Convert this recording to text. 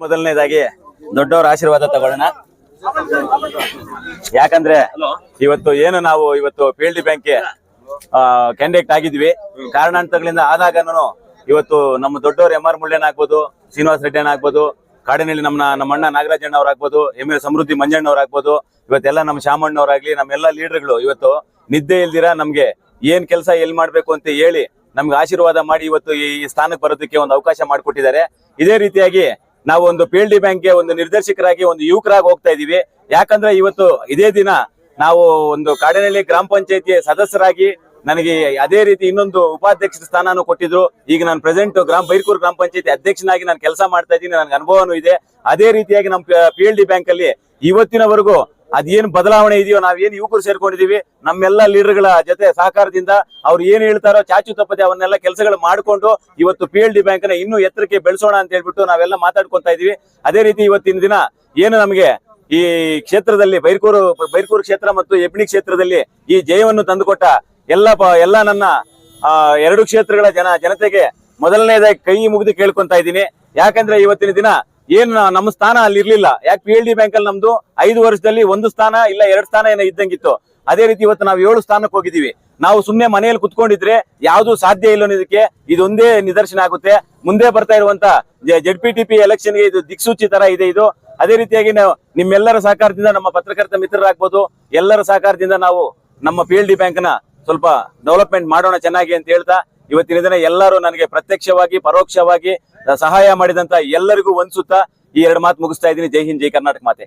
ಮೊದಲನೇದಾಗಿ ದೊಡ್ಡವರ ಆಶೀರ್ವಾದ ತಗೊಳ್ಳೋಣ. ಯಾಕಂದ್ರೆ ಇವತ್ತು ಏನು ನಾವು ಇವತ್ತು P L D bank candidate ಆಗಿದ್ವಿ. ಕಾರಣಾಂತರಗಳಿಂದ ಆದಾಗನು ಇವತ್ತು ನಮ್ಮ ದೊಡ್ಡವರು ಎಂ ಆರ್ ಮುಳ್ಳೇನ ಆಗ್ಬೋದು ಶ್ರೀನಿವಾಸ ರೆಡ್ಡಿ ಆಗ್ಬೋದು ಕಾಡಿನಲ್ಲಿ ನಮ್ಮ ನಮ್ಮ ಅಣ್ಣ ನಾಗರಾಜಣ್ಣ ಅವ್ರು ಆಗ್ಬೋದು ಎಂ ಎಲ್ ಸಮೃದ್ಧಿ ಮಂಜಣ್ಣ ಅವ್ರು ಆಗ್ಬೋದು ಇವತ್ತೆಲ್ಲ ನಮ್ಮ ಶಾಮಣ್ಣವ್ರಾಗ್ಲಿ ನಮ್ಮೆಲ್ಲ ಲೀಡರ್ಗಳು ಇವತ್ತು ನಿದ್ದೆ ಇಲ್ದಿರ ನಮ್ಗೆ ಏನ್ ಕೆಲಸ ಎಲ್ಲಿ ಮಾಡ್ಬೇಕು ಅಂತ ಹೇಳಿ ನಮ್ಗೆ ಆಶೀರ್ವಾದ ಮಾಡಿ ಇವತ್ತು ಈ ಈ ಸ್ಥಾನಕ್ಕೆ ಬರೋದಕ್ಕೆ ಒಂದು ಅವಕಾಶ ಮಾಡಿಕೊಟ್ಟಿದ್ದಾರೆ. ಇದೇ ರೀತಿಯಾಗಿ ನಾವು ಒಂದು ಪಿ ಎಲ್ ಡಿ ಬ್ಯಾಂಕ್ಗೆ ಒಂದು ನಿರ್ದೇಶಕರಾಗಿ ಒಂದು ಯುವಕರಾಗಿ ಹೋಗ್ತಾ ಇದೀವಿ. ಯಾಕಂದ್ರೆ ಇವತ್ತು ಇದೇ ದಿನ ನಾವು ಒಂದು ಕಾಡಿನಲ್ಲಿ ಗ್ರಾಮ ಪಂಚಾಯತಿ ಸದಸ್ಯರಾಗಿ ನನಗೆ ಅದೇ ರೀತಿ ಇನ್ನೊಂದು ಉಪಾಧ್ಯಕ್ಷ ಸ್ಥಾನನೂ ಕೊಟ್ಟಿದ್ರು. ಈಗ ನಾನು ಪ್ರೆಸೆಂಟ್ ಗ್ರಾಮ ಬೈರ್ಕೂರು ಗ್ರಾಮ ಪಂಚಾಯತಿ ಅಧ್ಯಕ್ಷನಾಗಿ ನಾನು ಕೆಲಸ ಮಾಡ್ತಾ ಇದ್ದೀನಿ. ನನಗೆ ಅನುಭವನೂ ಇದೆ. ಅದೇ ರೀತಿಯಾಗಿ ನಮ್ಮ ಪಿ ಎಲ್ ಡಿ ಬ್ಯಾಂಕ್ ಅಲ್ಲಿ ಇವತ್ತಿನವರೆಗೂ ಅದೇನ್ ಬದಲಾವಣೆ ಇದೆಯೋ ನಾವೇನ್ ಯುವಕರು ಸೇರ್ಕೊಂಡಿದೀವಿ, ನಮ್ಮೆಲ್ಲ ಲೀಡರ್ಗಳ ಜೊತೆ ಸಹಕಾರದಿಂದ ಅವ್ರು ಏನ್ ಹೇಳ್ತಾರೋ ಚಾಚು ತಪ್ಪದೆ ಅವನ್ನೆಲ್ಲ ಕೆಲಸಗಳು ಮಾಡಿಕೊಂಡು ಇವತ್ತು ಪಿ ಎಲ್ ಡಿ ಬ್ಯಾಂಕ್ನ ಇನ್ನೂ ಎತ್ತರಕ್ಕೆ ಬೆಳೆಸೋಣ ಅಂತ ಹೇಳ್ಬಿಟ್ಟು ನಾವೆಲ್ಲ ಮಾತಾಡ್ಕೊಂತ ಇದೀವಿ. ಅದೇ ರೀತಿ ಇವತ್ತಿನ ದಿನ ಏನು ನಮಗೆ ಈ ಕ್ಷೇತ್ರದಲ್ಲಿ ಬೈರ್ಕೂರು ಬೈರ್ಕೂರು ಕ್ಷೇತ್ರ ಮತ್ತು ಎಬ್ಣಿ ಕ್ಷೇತ್ರದಲ್ಲಿ ಈ ಜಯವನ್ನು ತಂದುಕೊಟ್ಟ ಎಲ್ಲ ಎಲ್ಲ ನನ್ನ ಎರಡು ಕ್ಷೇತ್ರಗಳ ಜನ, ಜನತೆಗೆ ಮೊದಲನೇದಾಗಿ ಕೈ ಮುಗಿದು ಕೇಳ್ಕೊಂತ ಇದ್ದೀನಿ. ಯಾಕಂದ್ರೆ ಇವತ್ತಿನ ದಿನ ಏನ್ ನಮ್ಮ ಸ್ಥಾನ ಅಲ್ಲಿ ಇರ್ಲಿಲ್ಲ ಯಾಕೆ ಪಿ ಎಲ್ ಡಿ ಬ್ಯಾಂಕ್ ಅಲ್ಲಿ ನಮ್ದು ಐದು ವರ್ಷದಲ್ಲಿ ಒಂದು ಸ್ಥಾನ ಇಲ್ಲ ಎರಡು ಸ್ಥಾನ ಏನೋ ಇದ್ದಂಗಿತ್ತು. ಅದೇ ರೀತಿ ಇವತ್ತು ನಾವು ಏಳು ಸ್ಥಾನಕ್ಕೆ ಹೋಗಿದ್ದೀವಿ. ನಾವು ಸುಮ್ನೆ ಮನೆಯಲ್ಲಿ ಕುತ್ಕೊಂಡಿದ್ರೆ ಯಾವುದು ಸಾಧ್ಯ ಇಲ್ಲ ಅನ್ನೋದಕ್ಕೆ ಇದೊಂದೇ ನಿದರ್ಶನ ಆಗುತ್ತೆ. ಮುಂದೆ ಬರ್ತಾ ಇರುವಂತ ಜೆಡ್ ಪಿ ಟಿ ಪಿ ಎಲೆಕ್ಷನ್ಗೆ ಇದು ದಿಕ್ಸೂಚಿ ತರ ಇದೆ ಇದು. ಅದೇ ರೀತಿಯಾಗಿ ನಾವು ನಿಮ್ಮೆಲ್ಲರ ಸಹಕಾರದಿಂದ ನಮ್ಮ ಪತ್ರಕರ್ತ ಮಿತ್ರರಾಗ್ಬೋದು. ಎಲ್ಲರ ಸಹಕಾರದಿಂದ ನಾವು ನಮ್ಮ ಪಿ ಎಲ್ ಡಿ ಬ್ಯಾಂಕ್ನ ಸ್ವಲ್ಪ ಡೆವಲಪ್ಮೆಂಟ್ ಮಾಡೋಣ ಚೆನ್ನಾಗಿ ಅಂತ ಹೇಳ್ತಾ ಇವತ್ತಿನ ದಿನ ಎಲ್ಲರೂ ನನಗೆ ಪ್ರತ್ಯಕ್ಷವಾಗಿ, ಪರೋಕ್ಷವಾಗಿ ಸಹಾಯ ಮಾಡಿದಂತ ಎಲ್ಲರಿಗೂ ಒಂದ್ಸುತ್ತಾ ಈ ಎರಡು ಮಾತು ಮುಗಿಸ್ತಾ ಇದ್ದೀನಿ. ಜೈ ಹಿಂದ್, ಜೈ ಕರ್ನಾಟಕ ಮಾತೆ.